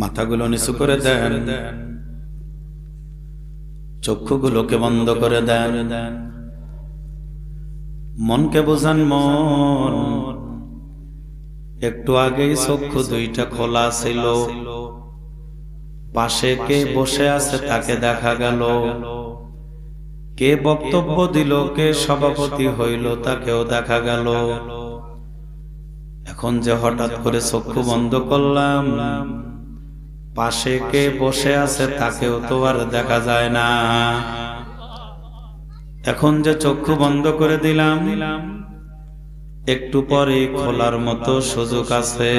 মাথাগুলো নিচু করে দেন। চক্ষুগুলোকে বন্ধ করে দেন। মনকে বোঝান মন। একটু আগেই চক্ষু দুইটা খোলা ছিল। পাশে কে বসে আছে তাকে দেখা গেল। কে বক্তব্য দিল, কে সভাপতি হইল, তাকেও দেখা গেল। এখন যে হঠাৎ করে চক্ষু বন্ধ করলাম পাশে কে বসে আছে তাকেও তো আর দেখা যায় না। এখন যে চক্ষু বন্ধ করে দিলাম, একটু পরে খোলার মতো সুযোগ আছে।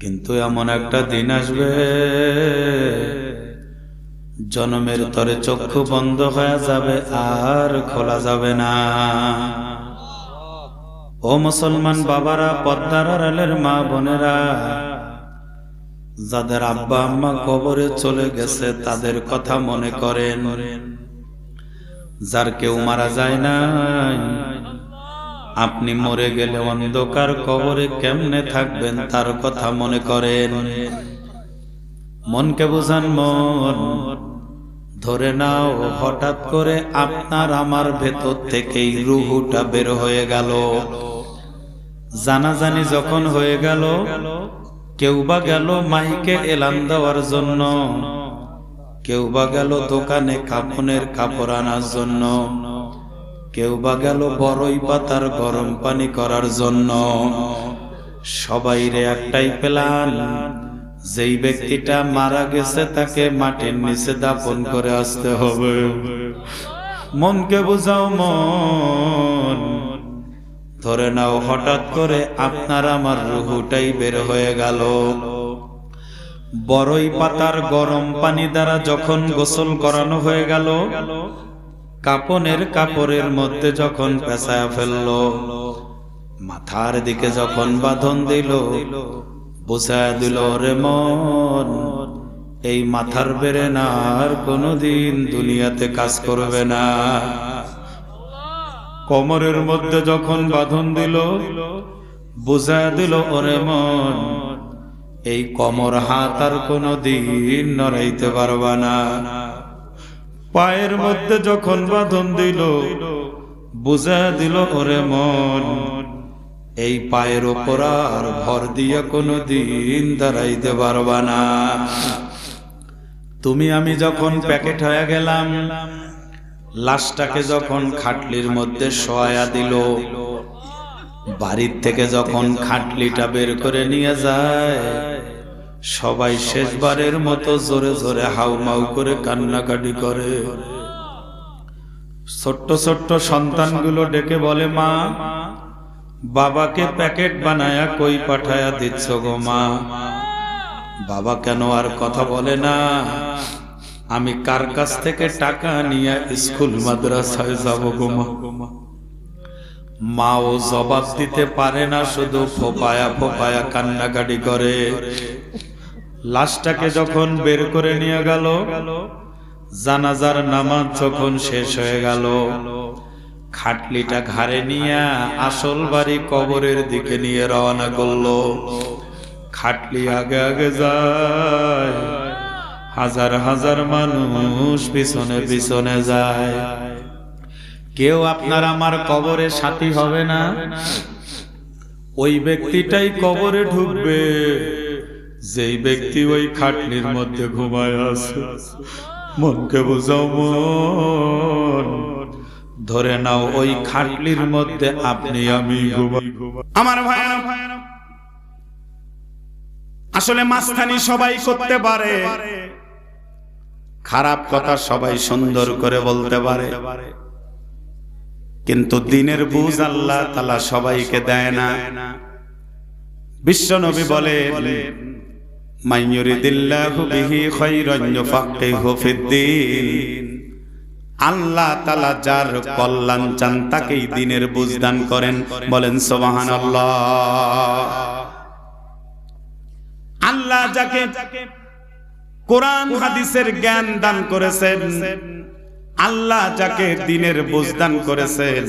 কিন্তু এমন একটা দিন আসবে, জনমের তরে চক্ষু বন্ধ হয়ে যাবে আর খোলা যাবে না। ও মুসলমান বাবারা, পদ্মার মা বোনেরা যাদের আব্বা আম্মা কবরে চলে গেছে, তাদের কথা মনে করেন। যার কেউ মারা যায় নাই, আপনি মরে গেলে অন্ধকার কবরে কেমনে থাকবেন তার কথা মনে করেন। মনকে বুঝান মন, ধরে নাও, হঠাৎ করে আপনার আমার ভেতর থেকেই রুহুটা বের হয়ে গেল। জানাজানি যখন হয়ে গেল কেউ বা গেল মাইকে এলান দেওয়ার জন্য। কেউ বা গেল দোকানে কাপনের কাপড় আনার জন্য। কেউ বা গেল বড়ই পাতার গরম পানি করার জন্য। সবাই রে একটাই পেলান যেই ব্যক্তিটা মারা গেছে তাকে মাটির নিচে দাপন করে আসতে হবে। মনকে বুঝাও মন। ধরে নাও, হঠাৎ করে আপনার আমার রুহুটাই বের হয়ে গেল। বড়ই পাতার গরম পানি দ্বারা যখন গোসল করানো হয়ে গেল, কাপনের কাপড়ের মধ্যে যখন পেঁচায় ফেলল, মাথার দিকে যখন বাঁধন দিল, বুঝায় দিল, রে মন, এই মাথার বেড়ে না আর কোনোদিন দুনিয়াতে কাজ করবে না। কোমরের মধ্যে যখন বাঁধন দিল বুঝায় দিল, ওরে মন, এই কমর হাত আর কোনো দিন নড়াইতে পারবা না। পায়ের মধ্যে যখন বাঁধন দিল, বুঝা দিল, ওরে মন, এই পায়ের ওপর আর ভর দিয়ে কোনো দিন দাঁড়াইতে পারবা না। তুমি, আমি যখন প্যাকেট হয়ে গেলাম লাশটাকে যখন খাটলির মধ্যে সয়া দিল, বাড়ির থেকে যখন খাটলিটা বের করে নিয়ে যায়, সবাই শেষবারের মতো জোরে জোরে হাউমাউ করে কান্নাকাটি করে। ছোট্ট ছোট্ট সন্তানগুলো ডেকে বলে, মা, বাবাকে প্যাকেট বানায়া কই পাঠায়া দিচ্ছ গো মা? বাবা কেন আর কথা বলে না? আমি কার কাছ থেকে টাকা নিয়ে স্কুল, মাদ্রাসায় যাব গোমা মাও জবাব দিতে পারে না, শুধু ফোপায়া ফোপায়া কান্নাকাটি করে। লাশটাকে যখন বের করে নিয়ে গেল, জানাজার নামাজ যখন শেষ হয়ে গেল, খাটলিটা ঘাড়ে নিয়ে আসল বাড়ি কবরের দিকে নিয়ে রওনা করল। খাটলি আগে আগে যায়। হাজার হাজার মানুষ পিছনে পিছনে যায়। কেউ আপনার আমার কবরে সাথী হবে না। ওই ব্যক্তিটাই কবরে ঢুকবে। যেই ব্যক্তি ওই খাটনির মধ্যে ঘুমায় আছে। মনকে বোঝাও মন। ধরে নাও ওই খাটলির মধ্যে আপনি, আমি আমার আসলে মাস্তানি সবাই করতে পারে। খারাপ কথা সবাই সুন্দর করে বলতে পারে। কিন্তু দিনের বুঝ আল্লাহ তালা সবাইকে দেয় না। বিশ্ব নবী বলে আল্লাহ তালা যার কল্যাণ চান তাকেই দিনের বুঝদান করেন। বলেন সুবহানাল্লাহ। আল্লাহ যাকে কোরআন হাদিসের জ্ঞান দান করেছেন। আল্লাহ যাকে দিনের বুঝদান করেছেন।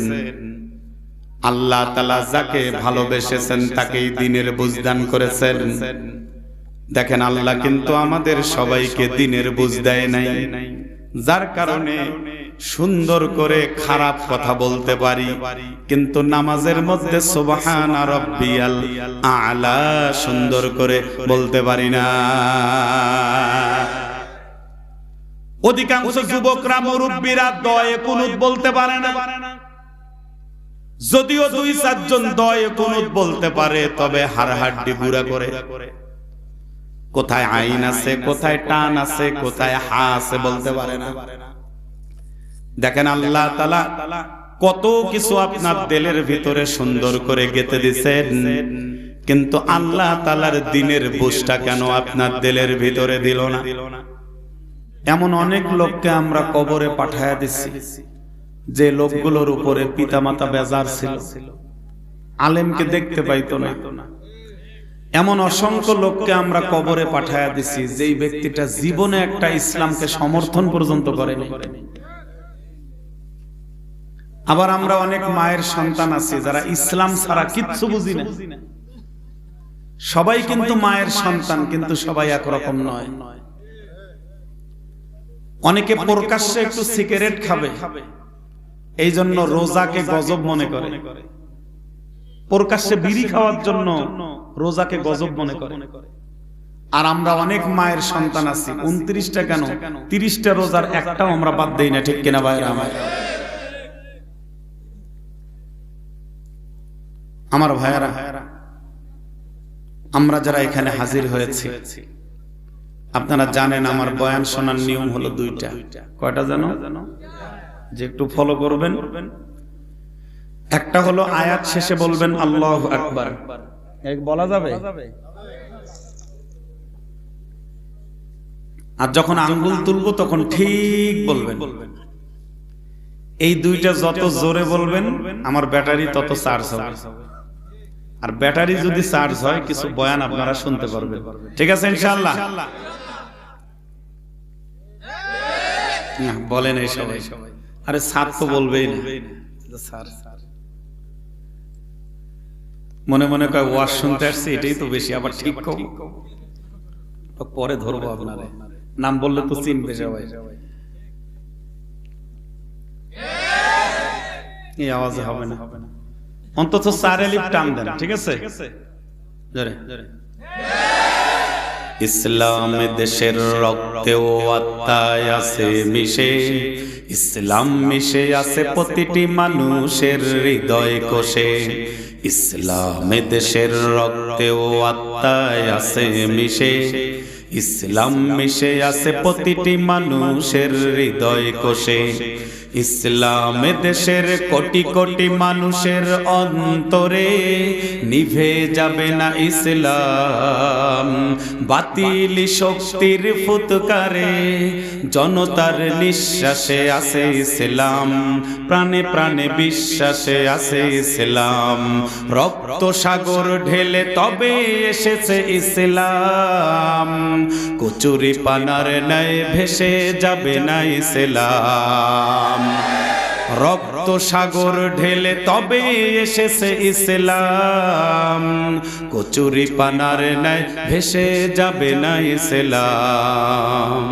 আল্লাহ তালা যাকে ভালোবেসেছেন তাকেই দিনের বুঝদান করেছেন। দেখেন আল্লাহ কিন্তু আমাদের সবাইকে দিনের বুঝ দেয় নাই। যার কারণে সুন্দর করে খারাপ কথা বলতে পারি, কিন্তু নামাজের মধ্যে সুবহান রব্বিয়াল আলা সুন্দর করে বলতে পারি না। অধিকাংশ যুবকরা মুরব্বীরা দয়ে কুনুত বলতে পারে না। যদিও দুই চারজন দয়ে কুনুত বলতে পারে, তবে হাড়হাড্ডি বুড়া করে। কোথায় আইন আছে, কোথায় টান আছে, কোথায় হা আছে বলতে পারে না। দেখেন আল্লাহ তালা কত কিছু আপনার দিলের ভিতরে সুন্দর করে গেতে দিছেন। কিন্তু আল্লাহ তালার দিনের বুঝটা কেন আপনার দিলের ভিতরে দিল না? এমন অনেক লোককে আমরা কবরে পাঠায়া দিচ্ছি যে লোকগুলোর উপরে পিতামাতা বেজার ছিল। আলেমকে দেখতে পাইতো না। এমন অসংখ্য লোককে আমরা কবরে পাঠায়া দিছি, যেই ব্যক্তিটা জীবনে একটা ইসলামকে সমর্থন পর্যন্ত করেনি। আবার আমরা অনেক মায়ের সন্তান আছি যারা ইসলাম ছাড়া কিচ্ছু বুঝি না। সবাই কিন্তু মায়ের সন্তান, কিন্তু সবাই একরকম নয়। অনেকে প্রকাশ্যে একটু সিগারেট খাবে এই জন্য রোজাকে গজব মনে করে। প্রকাশ্যে বিড়ি খাওয়ার জন্য রোজাকে গজব মনে করে। আর আমরা অনেক মায়ের সন্তান আছি, উনত্রিশটা কেন? তিরিশটা রোজার একটাও আমরা বাদ দেই না, ঠিক কিনা ভাইরা? আমার আমার ভাইয়ারা, আমরা যারা এখানে হাজির হয়েছি, আপনারা জানেন আমার বয়ান শোনার নিয়ম হলো দুইটা। কয়টা জানো? যে একটু ফলো করবেন। একটা হলো আয়াত শেষে বলবেন, আল্লাহ আকবার। বলা যাবে? আর যখন আঙ্গুল তুলবো, তখন ঠিক বলবেন। এই দুইটা যত জোরে বলবেন, আমার ব্যাটারি তত চার্জ হবে। আর ব্যাটারি যদি চার্জ হয় কিছু বয়ান আপনারা শুনতে পারবেন। ঠিক আছে ইনশাআল্লাহ না, বলেন এই সবাই। আরে সাত তো বলবেই না। স্যার মনে মনে কয় ওয়াজ শুনতে আসছে এটাই তো বেশি আবার ঠিক পরে ধরবো আপনারে। নাম বললে তো চিনবে সবাই। এই আওয়াজে হবে না। অন্তত চার এলিপ টান দেন ঠিক আছে? ইসলাম দেশের রক্তেও আত্মায় আছে মিশে। ইসলাম মিশে আছে প্রতিটি মানুষের হৃদয় কোষে। ইসলাম দেশের রক্তেও আত্মায় আছে মিশে। ইসলাম মিশে আছে প্রতিটি মানুষের হৃদয় কোষে। ইসলাম দেশের কোটি কোটি মানুষের অন্তরে নিভে যাবে না ইসলাম। বাতিল শক্তির ফুৎকারে জনতার নিঃশ্বাসে আছে ইসলাম। প্রাণে প্রাণে বিশ্বাসে আছে ইসলাম। রক্ত সাগর ঢেলে তবে এসেছে ইসলাম। কচুরি পানার ন্যায় ভেসে যাবে না ইসলাম। রক্ত সাগর ঢেলে তবে এসেছে ইসলাম। কচুরি পানার নাই ভেসে যাবে না ইসলাম।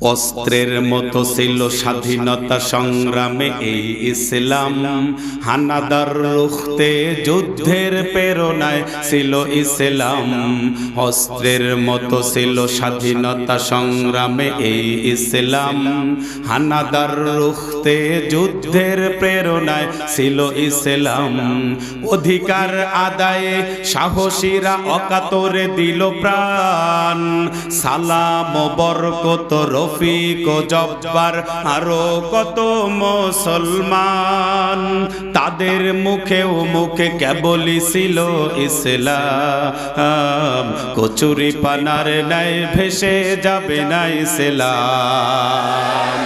অস্ত্রের মতো ছিল স্বাধীনতা সংগ্রামে এই ইসলাম। হানাদার রুখতে যুদ্ধের প্রেরণায় ছিল ইসলাম। অস্ত্রের মতো ছিল স্বাধীনতা সংগ্রামে এই ইসলাম। হানাদার রুখতে যুদ্ধের প্রেরণায় ছিল ইসলাম। অধিকার আদায়ে সাহসীরা অকাতরে দিল প্রাণ। সালাম বরকত রফিক জব্বার আরও কত মুসলমান। তাদের মুখেও মুখে কেবলই ছিল ইসলাম। কচুরি পানার নাই ভেসে যাবে না ইসলাম।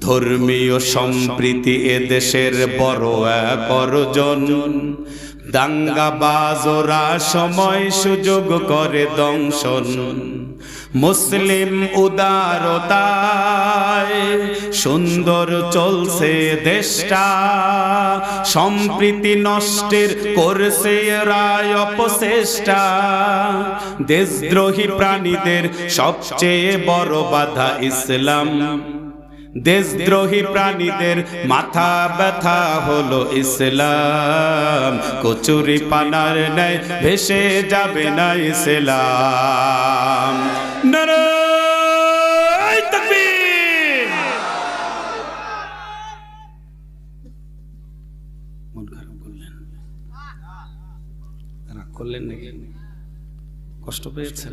ধর্মীয় সম্প্রীতি এদেশের বড় এক অর্জন। দাঙ্গা বাজোরা সময় সুযোগ করে দংশন। মুসলিম উদারতায় সুন্দর চলছে দেশটা। সম্প্রীতি নষ্টের করছে রায় অপচেষ্টা। দেশদ্রোহী প্রাণীদের সবচেয়ে বড় বাধা ইসলাম। দেশদ্রোহী প্রাণীদের মাথা ব্যথা হলো ইসলাম। কচুরি পানার নেয় ভেসে যাবে না ইসলাম! মন খারাপ করলেন। রাগ করলেন নাকি? কষ্ট পেয়েছেন?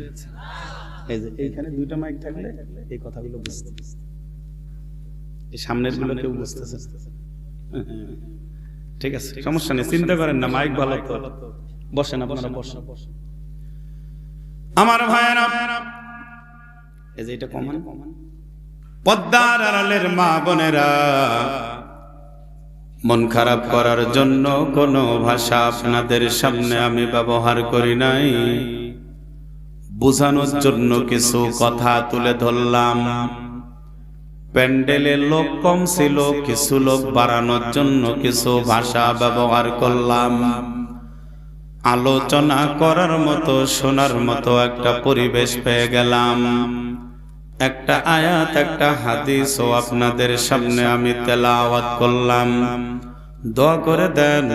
এই যে এইখানে দুইটা মাইক থাকলে এই কথাগুলো বুঝতে এই সামনেরগুলো কেউ বুঝতেছে ঠিক আছে সমস্যা নেই চিন্তা করেন না মাইক ভালো তো। বসেন আপনারা বসেন। আমার ভাইয়েরা এই যে এটা কমান পদ্মার আড়ালের মা বোনেরা মন খারাপ করার জন্য কোনো ভাষা আপনাদের সামনে আমি ব্যবহার করি নাই। বোঝানোর জন্য কিছু কথা তুলে ধরলাম। প্যান্ডেলে লোক কম ছিল কিছু লোক বাড়ানোর জন্য কিছু ভাষা ব্যবহার করলাম। আলোচনা করার মতো শোনার মতো একটা পরিবেশ পেয়ে গেলাম। একটা আয়াত, একটা হাদিস ও আপনাদের সামনে আমি তেলাওয়াত করলাম। দোয়া করে দেন,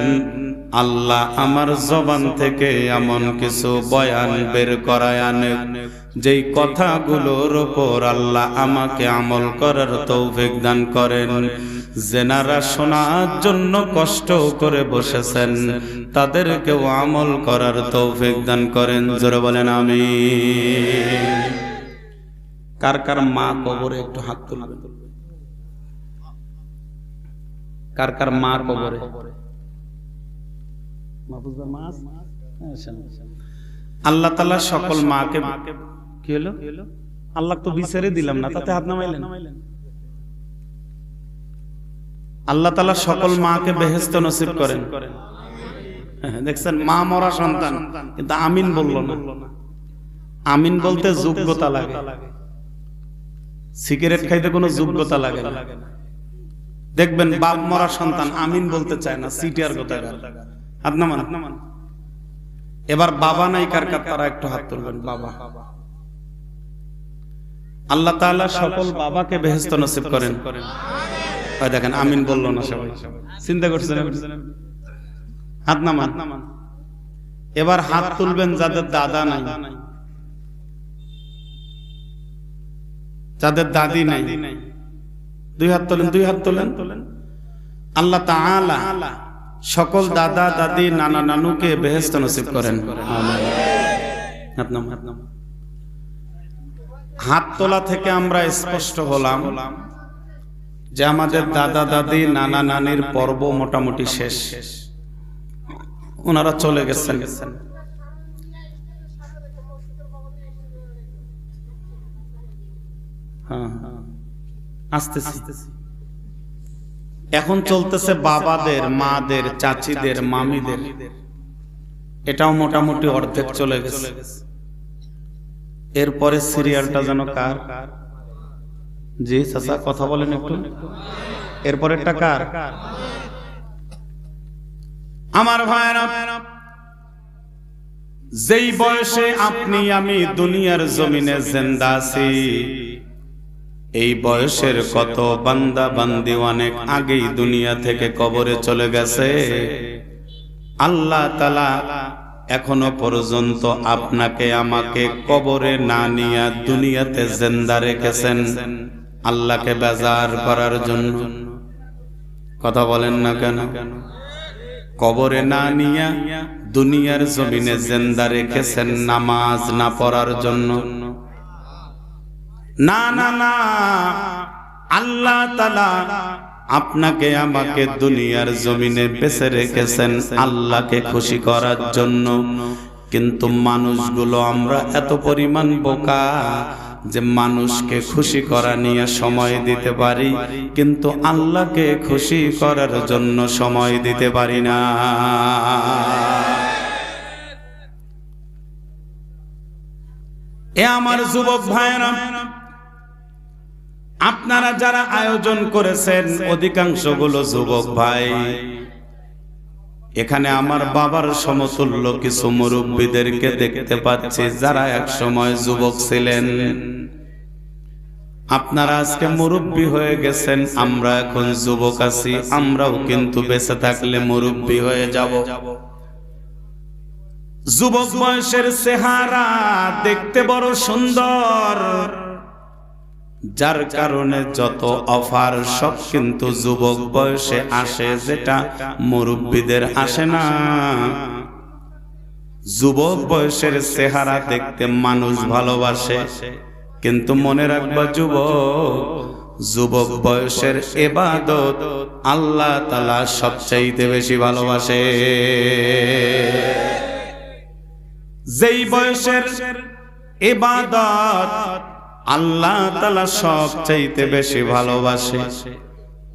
আল্লাহ আমার জবান থেকে এমন কিছু বয়ান বের করায় আনে যেই কথাগুলোর ওপর আল্লাহ আমাকে আমল করার তৌফিক দান করেন। জেনারা শোনার জন্য কষ্ট করে বসেছেন, তাদেরকেও আমল করার তৌফিক দান করেন। জোরে বলেন আমি কার কার মা কবরে একটু হাত তুলবেন? কার কার মা কবরে? হ্যাঁ। আল্লাহ তালা সকল মাকে কি হলো? আল্লাহ তো বিচারে দিলাম না তাতে হাত নামাইলেন? আল্লাহ তালা সকল মাকে বেহেস্ত নসিব করেন। হ্যাঁ, দেখছেন মা মরা সন্তান কিন্তু আমিন বলল না। আমিন বলতে যোগ্যতা লাগে। সিগারেট খাইতে কোনো যোগ্যতা লাগে না। দেখবেন বাপ মরা সন্তান আমিন বলতে চায় না সিটিয়ার কথা হাত নামান এবার বাবা নাই কার কার তারা একটু হাত তুলবেন বাবা। আল্লাহ তাআলা সকল বাবাকে বেহেস্ত নসিব করেন। দেখেন আমিন বলল না সবাই। চিন্তা করছেন? হাত নামান এবার হাত তুলবেন যাদের দাদা নাই। যাদের দাদি নাই। দুই হাত তোলেন দুই হাত তোলেন। আল্লাহ তাআলা সকল দাদা দাদি নানা নানুকে বেহেস্ত নসিব করেন। হাত তোলা থেকে আমরা স্পষ্ট হলাম যে আমাদের দাদা দাদি নানা নানির পর্ব মোটামুটি শেষ। ওনারা চলে গেছেন। হ্যাঁ হ্যাঁ। আসতেছি। এখন চলতেছে বাবাদের মাদের চাচিদের মামিদের। এটাও মোটামুটি অর্ধেক চলে গেছে। এরপরে সিরিয়ালটা যেন কার? জি চাচা কথা বলেন একটু। এরপরেরটা কার? আমার ভাইরা যেই বয়সে আপনি আমি দুনিয়ার জমিনে জিন্দা আছি এই বয়সের কত বান্দা বান্দি অনেক আগেই দুনিয়া থেকে কবরে চলে গেছে। আল্লাহ তালা এখনও পর্যন্ত আপনাকে, আমাকে কবরে না নিয়ে দুনিয়াতে জেন্দা রেখেছেন। আল্লাহকে বেজার করার জন্য। কথা বলেন না কেন? কবরে না নিয়া দুনিয়ার জমিনে জেন্দা রেখেছেন নামাজ না পড়ার জন্য। না না না। আল্লাহ তালা আপনাকে, আমাকে দুনিয়ার জমিনে বেঁচে রেখেছেন আল্লাহকে খুশি করার জন্য। কিন্তু মানুষগুলো আমরা এত পরিমাণ বোকা যে মানুষকে খুশি করা নিয়ে সময় দিতে পারি, কিন্তু আল্লাহকে খুশি করার জন্য সময় দিতে পারি না। এ আমার যুবক ভাইরা আপনারা যারা আয়োজন করেছেন, অধিকাংশগুলো যুবক ভাই। এখানে আমার বাবার সমতুল্য কিছু মুরব্বীদেরকে দেখতে পাচ্ছি, যারা এক সময় যুবক ছিলেন। আপনারা আজকে মুরব্বী হয়ে গেছেন, আমরা এখন যুবক আছি, আমরাও কিন্তু বেঁচে থাকলে মুরব্বী হয়ে যাব। যুবক বয়সের চেহারা দেখতে বড় সুন্দর। যার কারণে যত অফার, সব কিন্তু যুবক বয়সে আসে যেটা মুরব্বীদের আসে না। যুবক বয়সের চেহারা দেখতে মানুষ ভালোবাসে, কিন্তু মনে রাখবা যুবক যুবক বয়সের এবাদত আল্লাহ তালা সবচাইতে বেশি ভালোবাসে। যেই বয়সের এবাদত আল্লাহ তালা সব চাইতে বেশি ভালোবাসে।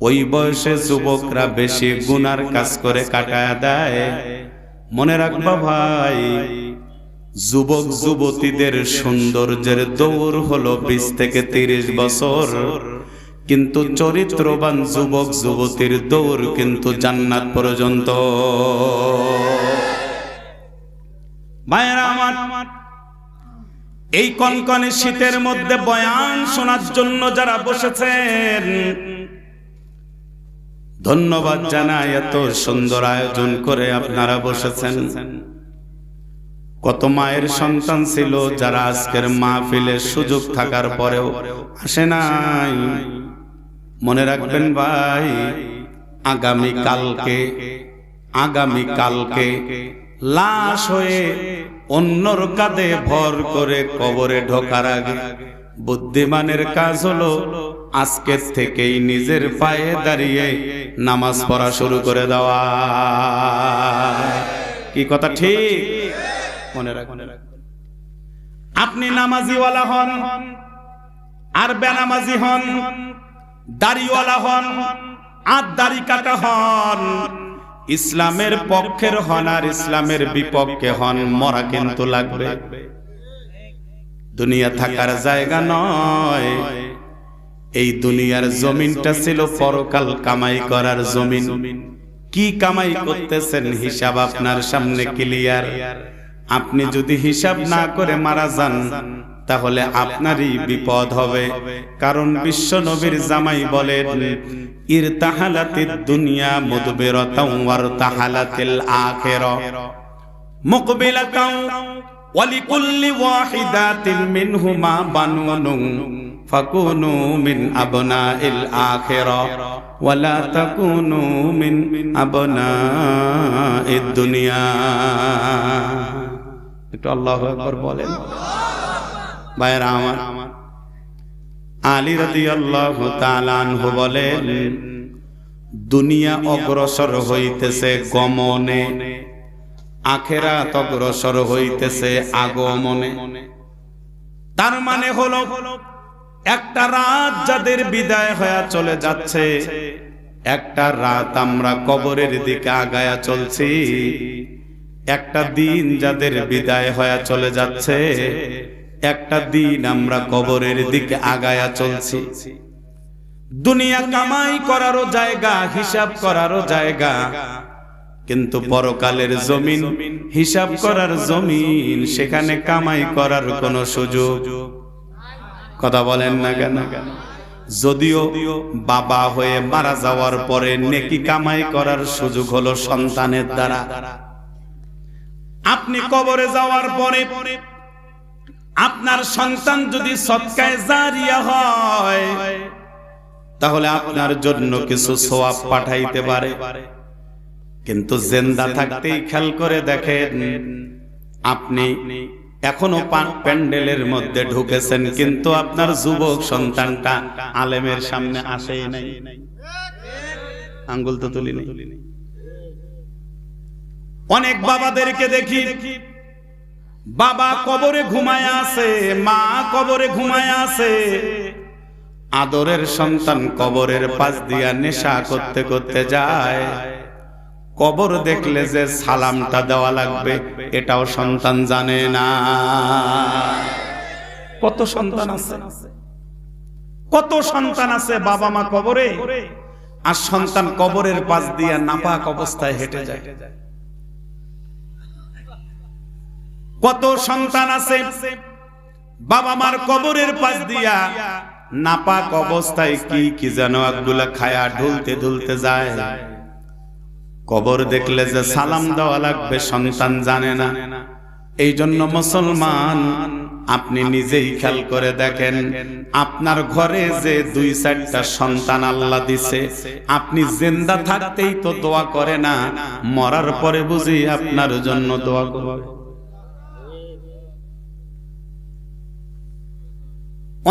ওই বয়সে যুবকরা বেশি গুনার কাজ করে কাটায় দেয়। মনে রাখবা ভাই, যুবক যুবতীদের সৌন্দর্যের দৌড় হলো বিশ থেকে তিরিশ বছর। কিন্তু চরিত্রবান যুবক যুবতীর দৌড় কিন্তু জান্নাত পর্যন্ত। আমার এই কনকনে শীতের মধ্যে বয়ান শোনার জন্য যারা বসেছেন, ধন্যবাদ জানাই এত সুন্দর আয়োজন করে আপনারা বসেছেন। কত মায়ের সন্তান ছিল যারা আজকের মাহফিলের সুযোগ থাকার পরেও আসে নাই। মনে রাখবেন ভাই, আগামী কালকে আগামী কালকে লাশ হয়ে অন্যর কাঁধে ভর করে কবরে ঢোকার আগে বুদ্ধিমানের কাজ হলো আজকে থেকেই নিজের পায়ে দাঁড়িয়ে নামাজ পড়া শুরু করে দেওয়া। কি কথা ঠিক? মনে রাখবেন। আপনি নামাজিওয়ালা হন আর বেনামাজি হন, দাড়িওয়ালা হন, আর দাড়ি কাটা হন। ইসলামের পক্ষের হন আর ইসলামের বিপক্ষে হন, মরা কিন্তু লাগবে। দুনিয়া থাকার জায়গা নয়। এই দুনিয়ার জমিনটা ছিল পরকাল কামাই করার জমিন। কি কামাই করতেছেন হিসাব আপনার সামনে ক্লিয়ার আপনি যদি হিসাব না করে মারা যান তাহলে আপনারই বিপদ হবে। কারণ বিশ্ব নবীর জামাই বলেন ইরতাহালাতিদ দুনিয়া মুদবিরাতাও ওয়ারতাহালাতিল আখিরা। মুকবিলাতাও ওয়ালিকুল্লি ওয়াহিদাতিন মিনহুমা বানুনুন ফাকুনু মিন আবনাইল আখিরা ওয়ালা তাকুনু মিন আবনাইদ দুনিয়া। একটু আল্লাহু আকবার বলেন। ভাইরা আমার। আলী রাদিয়াল্লাহু তাআলা আনহু বলেন, দুনিয়া অগ্রসর হইতেছে গমনে, আখেরাত অগ্রসর হইতেছে আগমনে। তার মানে হলো, একটা রাত যাদের বিদায় হয়ে চলে যাচ্ছে, একটা রাত আমরা কবরের দিকে আগায়া চলছি, একটা দিন যাদের বিদায় হয়ে চলে যাচ্ছে একটা দিন আমরা কবরের দিকে আগায়া চলছি। দুনিয়া কামাই করারও জায়গা, হিসাব করারও জায়গা। কিন্তু পরকালের জমিন, হিসাব করার জমিন, সেখানে কামাই করার কোনো সুযোগ। কথা বলেন না কেন? যদিও বাবা হয়ে মারা যাওয়ার পরে নেকি কামাই করার সুযোগ হলো সন্তানের দ্বারা। আপনি কবরে যাওয়ার পরে আপনার সন্তান যদি সৎকায় জারিয়া হয়, তাহলে আপনার জন্য কিছু সোয়াব পাঠাইতে পারে। কিন্তু জেন্দা থাকতেই খেয়াল করে দেখেন, আপনি এখনও প্যান্ডেলের মধ্যে ঢুকেছেন, কিন্তু আপনার যুবক সন্তানটা আলেমের সামনে আসেই নাই। আঙ্গুল তো তুলি নেই অনেক বাবাদেরকে দেখি বাবা কবরে ঘুমায় আছে, মা কবরে ঘুমায় আছে। আদরের সন্তান কবরের পাশ দিয়া নেশা করতে করতে যায়। কবর দেখলে যে সালামটা দেওয়া লাগবে, এটাও সন্তান জানে না। কত সন্তান আছে? কত সন্তান আছে বাবা মা কবরে? আর সন্তান কবরের পাশ দিয়া নাপাক অবস্থায় হেঁটে যায়। কত সন্তান আছে? বাবা মার কবরের পাশ দিয়া নাপাক অবস্থায় কি কি যেন একগুলা খায়া ঢুলতে ঢুলতে যায়। কবর দেখলে যে সালাম দেওয়া লাগবে, সন্তান জানে না। এই জন্য মুসলমান, আপনি নিজেই খেয়াল করে দেখেন, আপনার ঘরে যে দুই চারটা সন্তান আল্লাহ দিছে, আপনি জিন্দা থাকতেই তো দোয়া করে না, মরার পরে বুঝি আপনার জন্য দোয়া করবে।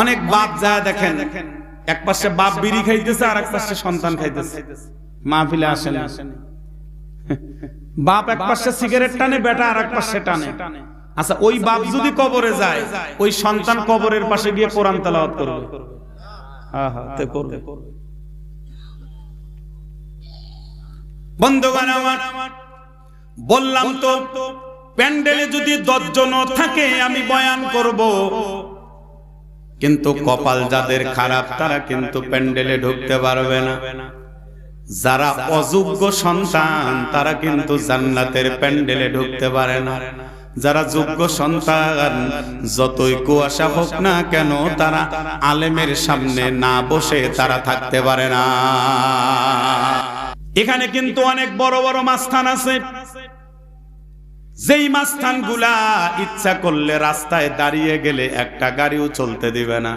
অনেক বাপ যা দেখেন, এক পাশে বাপ বিড়ি খাইতেছে আর এক পাশে সন্তান খাইতেছে। মাহফিলে আসেন। বাপ এক পাশে সিগারেট টানে, বেটা আর এক পাশে টানে। আচ্ছা ওই বাপ যদি কবরে যায়, ওই সন্তান কবরের পাশে গিয়ে কোরআন তেলাওয়াত করবে। করবে। বন্ধুগণ আমার, বললাম তো, প্যান্ডেলে যদি দশজন থাকে, আমি বয়ান করব। কিন্তু কপাল যাদের খারাপ, তারা কিন্তু প্যান্ডেলে ঢুকতে পারবে না। যারা অযোগ্য সন্তান, তারা কিন্তু জান্নাতের প্যান্ডেলে ঢুকতে পারে না। যারা যোগ্য সন্তান, যতই কুয়াশা হোক না কেন, তারা আলেমের সামনে না বসে তারা থাকতে পারে না। এখানে কিন্তু অনেক বড় বড় মাস্থান আছে। যেই মাস্থানগুলা ইচ্ছা করলে রাস্তায় দাঁড়িয়ে গেলে একটা গাড়িও চলতে দিবে না।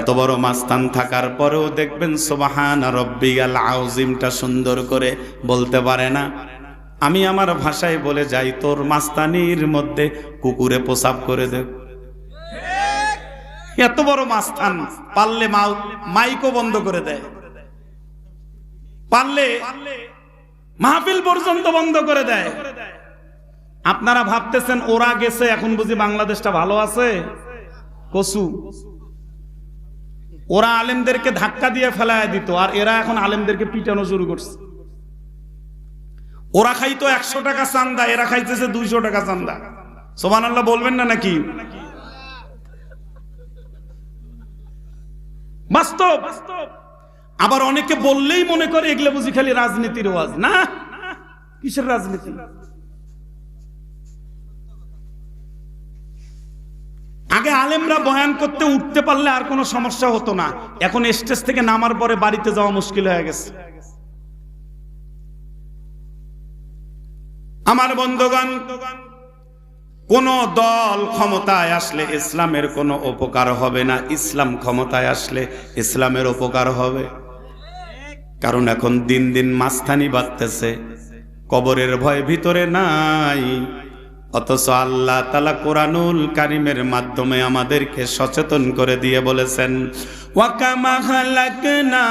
এত বড় মাস্তান থাকার পরেও দেখবেন সোবাহান রব্বিয়াল আউজিমটা সুন্দর করে বলতে পারে না। আমি আমার ভাষায় বলে যাই, তোর মাস্তানির মধ্যে কুকুরে প্রসাব করে দেব এত বড় মাস্তান পারলে মাইকও বন্ধ করে দেয়। পারলে মাহফিল পর্যন্ত বন্ধ করে দেয়। আপনারা ভাবতেছেন, ওরা গেছে, এখন বুঝি বাংলাদেশটা ভালো আছে? কসু। ওরা আলেমদেরকে ধাক্কা দিয়ে ফেলায় দিত, আর এরা এখন আলেমদেরকে পিটানো শুরু করছে। ওরা খাইতো একশো টাকা চান্দা, এরা খাইতেছে দুইশো টাকা চান্দা। সোমান আল্লাহ বলবেন না নাকি? বাস্তব। আবার অনেকে বললেই মনে করে এগুলো বুঝি খালি রাজনীতির ওয়াজ। না? কিসের রাজনীতি? আগে আলেমরা বয়ান করতে উঠতে পারলে আর কোনো সমস্যা হতো না। এখন স্টেজ থেকে নামার পরে বাড়িতে যাওয়া মুশকিল হয়ে গেছে। আমার বন্ধুগণ, কোন দল ক্ষমতায় আসলে ইসলামের কোনো উপকার হবে না? ইসলাম ক্ষমতায় আসলে ইসলামের উপকার হবে। কারণ এখন দিন দিন মাস্তানি বাড়তেছে কবরের ভয় ভিতরে নাই অথচ আল্লাহ তালা কোরআনুল কারিমের মাধ্যমে আমাদেরকে সচেতন করে দিয়ে বলেছেন ওয়াকামা খালাকনা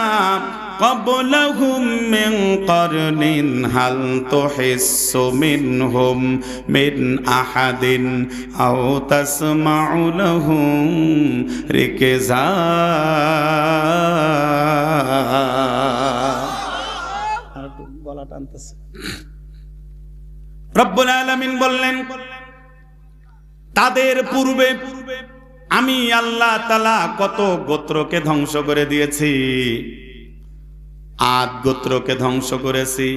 قبلهم من قرن هل تحس منهم من أحد أو تسمع لهم ركزا গলা টানতেছে রব্বুল আলামিন বললেন, তাদের পূর্বে আমি আল্লাহ তালা কত গোত্রকে ধ্বংস করে দিয়েছি, আদ গোত্রকে ধ্বংস করেছি,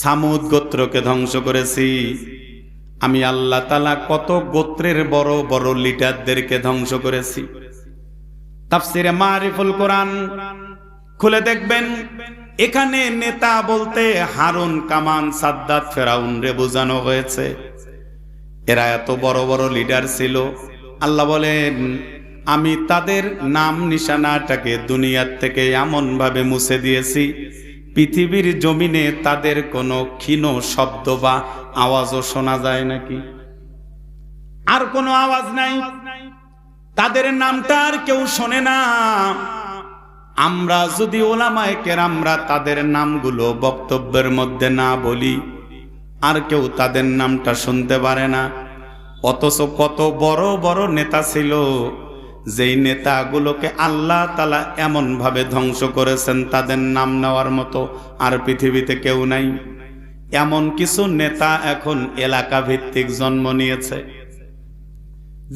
সামুদ গোত্রকে ধ্বংস করেছি। আমি আল্লাহ তালা কত গোত্রের বড় বড় লিডারদেরকে ধ্বংস করেছি। তাফসিরে মারিফুল কোরআন খুলে দেখবেন এখানে নেতা বলতে হারুন কামান সাদ্দাত, ফেরাউন রে বোঝানো হয়েছে। এরা এত বড় বড় লিডার ছিল। আল্লাহ বলেন, আমি তাদের নাম নিশানাটাকে দুনিয়ার থেকে এমন ভাবে মুছে দিয়েছি, পৃথিবীর জমিনে তাদের কোনো ক্ষীণ শব্দ বা আওয়াজও শোনা যায় নাকি? আর কোনো আওয়াজ নাই। তাদের নামটা আর কেউ শোনে না। আমরা যদি ওলামায় কেরামরা তাদের নামগুলো বক্তব্যের মধ্যে না বলি, আর কেউ তাদের নামটা শুনতে পারে না। অথচ কত বড় বড় নেতা ছিল, যেই নেতাগুলোকে আল্লাহ তালা এমনভাবে ধ্বংস করেছেন তাদের নাম নেওয়ার মতো আর পৃথিবীতে কেউ নাই। এমন কিছু নেতা এখন এলাকা ভিত্তিক জন্ম নিয়েছে।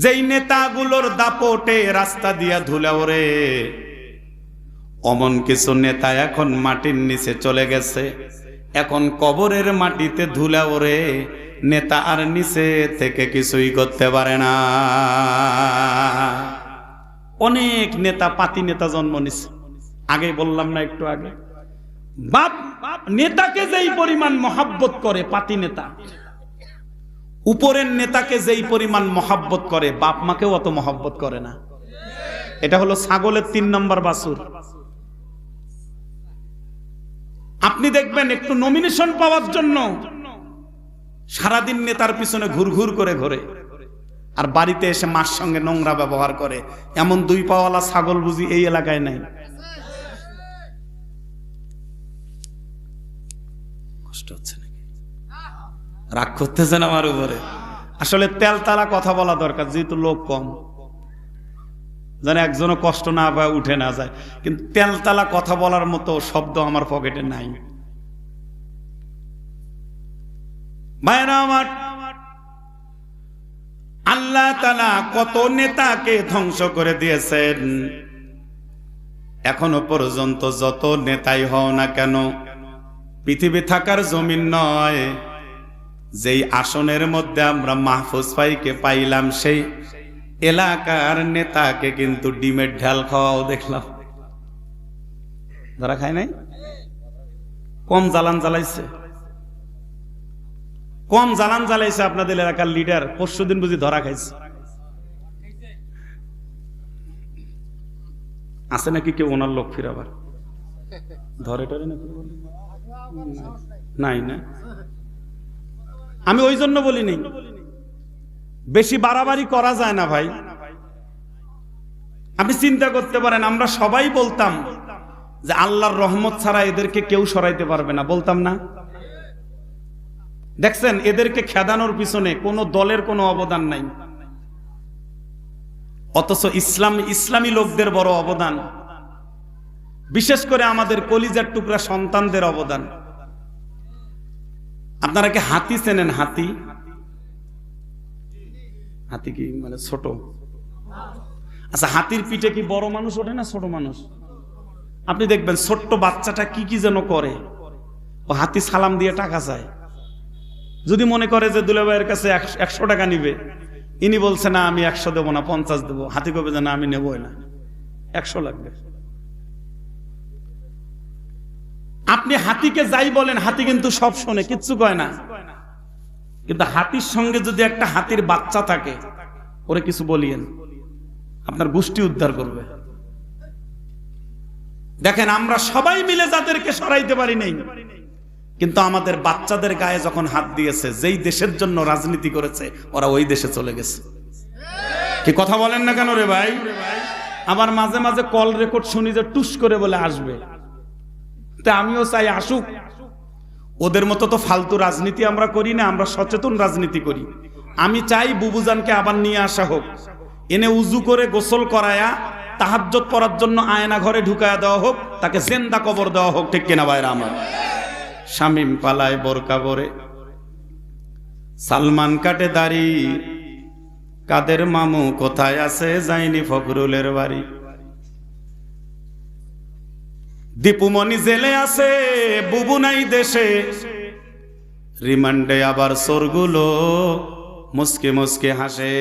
যেই নেতাগুলোর দাপটে রাস্তা দিয়া ধুলে ওরে অমন কিছু নেতা এখন মাটির নিচে চলে গেছে। এখন কবরের মাটিতে ধুলা ওরে নেতা আর নিচে থেকে কিছুই করতে পারে না। অনেক নেতা, পাতি নেতা জন্ম নিছে। আগে বললাম না একটু আগে। বাপ, নেতাকে যেই পরিমাণ মহাব্বত করে পাতি নেতা, উপরের নেতাকে যেই পরিমাণ মহাব্বত করে, বাপ মাকেও অত মহাব্বত করে না। এটা হলো ছাগলের তিন নম্বর বাসুর। আপনি দেখবেন একটু নমিনেশন পাওয়ার জন্য সারাদিন নেতার পিছনে ঘুরঘুর করে ঘোরে। আর বাড়িতে এসে মার সঙ্গে নোংরা ব্যবহার করে। এমন দুই পাওয়ালা ছাগল বুঝি এই এলাকায় নাই। কষ্ট হচ্ছে নাকি? রাগ করতেছেন আমার উপরে। আসলে তেলতালা কথা বলা দরকার, যেহেতু লোক কম। যেন একজনও কষ্ট না পায়, উঠে না যায়। কিন্তু তেলতালা কথা বলার মতো শব্দ আমার পকেটে নাই। ভাইরা আমার, আল্লাহ তালা কত নেতাকে ধ্বংস করে দিয়েছেন। এখনও পর্যন্ত যত নেতাই হও না কেন, পৃথিবী থাকার জমিন নয়। যেই আসনের মধ্যে আমরা মাহফুজ ভাইকে পাইলাম, সেই এলাকার নেতাকে কিন্তু ডিমের ঢাল খাওয়াও দেখলাম। ধরা খায় নাই? কম জ্বালান জ্বালাইছে। কম জ্বালান জ্বালাইছে আপনাদের এলাকার লিডার পরশু দিন বুঝি ধরা খাইছে। আছে নাকি কেউ ওনার লোক ফিরাবার? ধরে টরে নাকি নাই না? আমি ওই জন্য বলিনি। বেশি বাড়াবাড়ি করা যায় না ভাই। আপনি চিন্তা করতে পারেন, আমরা সবাই বলতাম যে আল্লাহর রহমত ছাড়া এদেরকে কেউ সরাইতে পারবে না। বলতাম না। দেখছেন, এদেরকে খেদানোর পিছনে কোনো দলের কোনো অবদান নাই। অথচ ইসলাম, ইসলামী লোকদের বড় অবদান। বিশেষ করে আমাদের কলিজার টুকরা সন্তানদের অবদান। আপনারা কি হাতি চেনেন হাতি? হাতি কি মানে ছোট? আচ্ছা হাতির পিঠে কি বড় মানুষ ওঠে না ছোট মানুষ? আপনি দেখবেন ছোট্ট বাচ্চাটা কি কি যেন করে। ও হাতি সালাম দিয়ে টাকা চায়। যদি মনে করে যে দুলাভাইয়ের কাছে একশ- টাকা নিবে, ইনি বলছে, না, আমি একশো দেবো না, পঞ্চাশ দেবো। হাতি কবে যে, না, আমি নেবই না, একশো লাগবে। আপনি হাতিকে যাই বলেন, হাতি কিন্তু সব শোনে, কিচ্ছু কয় না। কিন্তু হাতির সঙ্গে যদি একটা হাতির বাচ্চা থাকে, ওরে কিছু বলিয়েন। আপনার গোষ্ঠী উদ্ধার করবে। দেখেন, আমরা সবাই মিলে যাদেরকে সরাইতে পারি নাই, কিন্তু আমাদের বাচ্চাদের গায়ে যখন হাত দিয়েছে, যেই দেশের জন্য রাজনীতি করেছে, ওরা ওই দেশে চলে গেছে। কি কথা বলেন না কেন রে ভাই? আবার মাঝে মাঝে কল রেকর্ড শুনি যে টুস করে বলে আসবে। তা আমিও চাই আসুক। ওদের মতো তো ফালতু রাজনীতি আমরা করি না, আমরা সচেতন রাজনীতি করি। আমি চাই বুবুজানকে আবার নিয়ে আসা হোক। এনে উজু করে গোসল করায়া তাহাজ্জত পড়ার জন্য আয়না ঘরে ঢুকায়া দেওয়া হোক, তাকে জেন্দা কবর দেওয়া হোক, ঠিক কিনা বাইরা আমার? শামিম পালায় বোরকা বরে সালমান কাটে দাড়ি। কাদের মামু কোথায় আছে যাইনি ফখরুলের বাড়ি? দীপুমণি জেলে আছে বুবু নাই দেশে। রিমান্ডে আবার সোরগুলো মুসকে মুসকে হাসে।